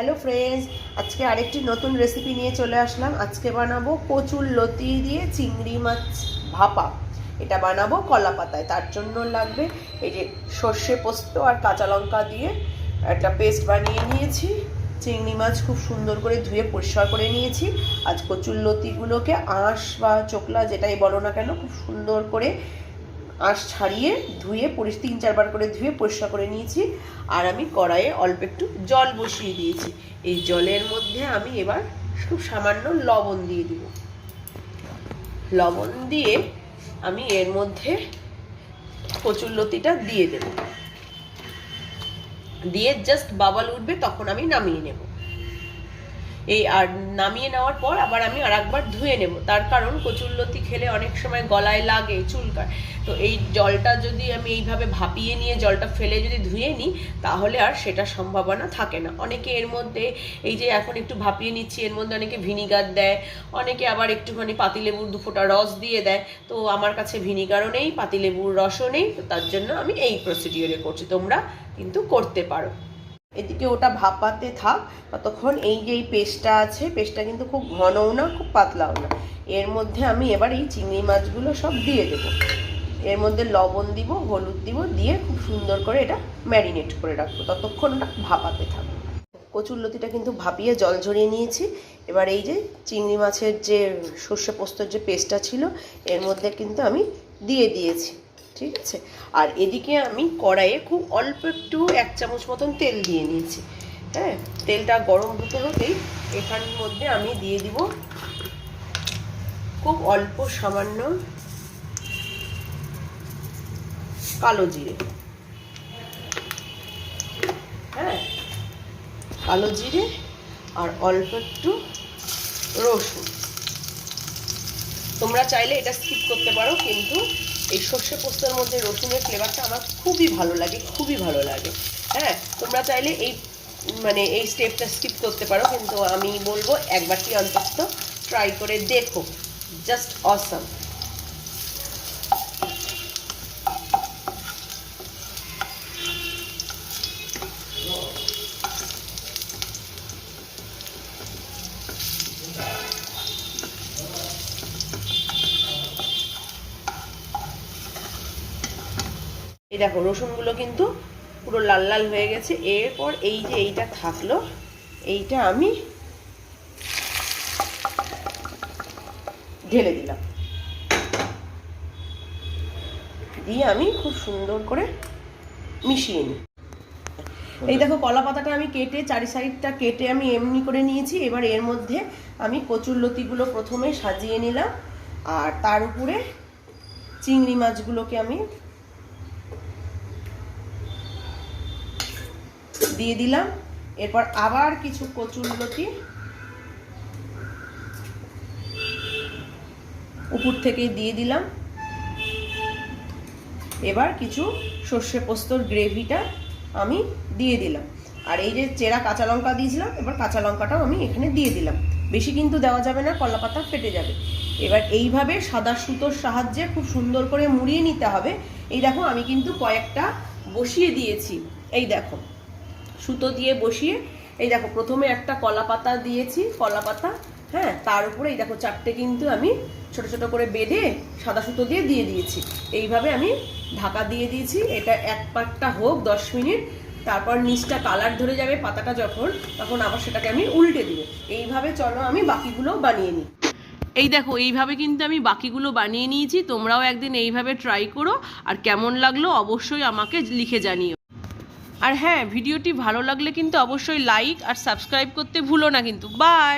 Hello friends আজকে আরেকটি নতুন রেসিপি নিয়ে চলে আসলাম। আজকে বানাবো কচুর লতি দিয়ে চিংড়ি মাছ ভাপা। এটা বানাবো কলা পাতায়। তার জন্য লাগবে এই যে সর্ষে পোস্ত আর কাঁচা লঙ্কা দিয়ে একটা পেস্ট বানিয়ে নিয়েছি। চিংড়ি মাছ খুব সুন্দর করে ধুয়ে পরিষ্কার করে নিয়েছি। আজ কচুর লতিগুলোকে আঁশ বা চোকলা যেটাই বলো না কেন, খুব সুন্দর করে আঁশ ছাড়িয়ে ধুয়ে পরিষ তিন চারবার করে ধুয়ে পরিষ্কার করে নিয়েছি। আর আমি কড়াইয়ে অল্প একটু জল বসিয়ে দিয়েছি। এই জলের মধ্যে আমি এবার খুব সামান্য লবণ দিয়ে দিব। লবণ দিয়ে আমি এর মধ্যে কচুরলতিটা দিয়ে দেব। দিয়ে জাস্ট বাবাল উঠবে, তখন আমি নামিয়ে নেব। এই আর নামিয়ে নেওয়ার পর আবার আমি আর একবার ধুয়ে নেব। তার কারণ কচুরলতি খেলে অনেক সময় গলায় লাগে চুলকায় তো এই জলটা যদি আমি এইভাবে ভাপিয়ে নিয়ে জলটা ফেলে যদি ধুয়ে নিই, তাহলে আর সেটা সম্ভাবনা থাকে না। অনেকে এর মধ্যে এই যে এখন একটু ভাপিয়ে নিচ্ছি, এর মধ্যে অনেকে ভিনিগার দেয়, অনেকে আবার একটুখানি পাতিলেবুর দু ফোঁটা রস দিয়ে দেয়। তো আমার কাছে ভিনিগারও নেই, পাতিলেবুর রসও নেই, তো তার জন্য আমি এই প্রসিডিওরে করছি। তোমরা কিন্তু করতে পারো। এদিকে ওটা ভাপাতে থাক, ততক্ষণ এই যে এই পেস্টটা আছে, পেস্টটা কিন্তু খুব ঘনও না, খুব পাতলাও না। এর মধ্যে আমি এবার এই চিংড়ি মাছগুলো সব দিয়ে দেব। এর মধ্যে লবণ দিব, হলুদ দিব, দিয়ে খুব সুন্দর করে এটা ম্যারিনেট করে রাখব, ততক্ষণ ওটা ভাপাতে থাকব কচুর লতিটা কিন্তু ভাপিয়ে জল ঝরিয়ে নিয়েছি। এবার এই যে চিংড়ি মাছের যে সর্ষে পোস্তর যে পেস্টটা ছিল, এর মধ্যে কিন্তু আমি দিয়ে দিয়েছি। ঠিক আছে? আর এদিকে আমি কড়াইয়ে খুব অল্প একটু এক চামচ মতন তেল দিয়ে নিয়েছি। হ্যাঁ? তেলটা গরম হতে হতেই এখানের মধ্যে আমি দিয়ে দিব খুব অল্প সামান্য কালো জিরে। হ্যাঁ? কালো জিরে আর অল্প একটু রসুন। তোমরা চাইলে এটা স্কিপ করতে পারো, কিন্তু এই সর্ষে পোস্তর মধ্যে রসুনের ফ্লেভারটা আমার খুবই ভালো লাগে, খুবই ভালো লাগে। হ্যাঁ তোমরা চাইলে এই মানে এই স্টেপটা স্কিপ করতে পারো, কিন্তু আমি বলব একবারটি অন্তত ট্রাই করে দেখো। জাস্ট অসাম এই দেখো, রসুনগুলো কিন্তু পুরো লাল লাল হয়ে গেছে। এরপর এই যে এইটা থাকল, এইটা আমি ঢেলে দিলাম। দিয়ে আমি খুব সুন্দর করে মিশিয়ে নিই। এই দেখো, কলা পাতাটা আমি কেটে, চারি সাইডটা কেটে আমি এমনি করে নিয়েছি। এবার এর মধ্যে আমি কচুর লতিগুলো প্রথমে সাজিয়ে নিলাম। আর তার উপরে চিংড়ি মাছগুলোকে আমি দিয়ে দিলাম। এরপর আবার কিছু কচুরলতি উপর থেকে দিয়ে দিলাম। এবার কিছু সর্ষে পোস্তর গ্রেভিটা আমি দিয়ে দিলাম। আর এই যে চেরা কাঁচা লঙ্কা দিয়েছিলাম, এবার কাঁচা লঙ্কাটাও আমি এখানে দিয়ে দিলাম। বেশি কিন্তু দেওয়া যাবে না কলা পাতা ফেটে যাবে। এবার এইভাবে সাদা সুতোর সাহায্যে খুব সুন্দর করে মুড়িয়ে নিতে হবে। এই দেখো, আমি কিন্তু কয়েকটা বসিয়ে দিয়েছি। এই দেখো। সুতো দিয়ে বসিয়ে, এই দেখো প্রথমে একটা কলা পাতা দিয়েছি, কলা পাতা হ্যাঁ তার উপরে এই দেখো চারটে কিন্তু আমি ছোট ছোট করে বেঁধে সাদা সুতো দিয়ে দিয়ে দিয়েছি। এইভাবে আমি ঢাকা দিয়ে দিয়েছি, এটা এক পাটটা হোক দশ মিনিট, তারপর নিচটা কালার ধরে যাবে পাতাটা যখন, তখন আবার সেটাকে আমি উল্টে দিব। এইভাবে চলো আমি বাকিগুলো বানিয়ে নিই। এই দেখো, এইভাবে কিন্তু আমি বাকিগুলো বানিয়ে নিয়েছি, তোমরাও একদিন এইভাবে ট্রাই করো, আর কেমন লাগল অবশ্যই আমাকে লিখে জানিও। আর হ্যাঁ ভিডিওটি ভালো লাগলে কিন্তু অবশ্যই লাইক আর সাবস্ক্রাইব করতে ভুলো না কিন্তু। বাই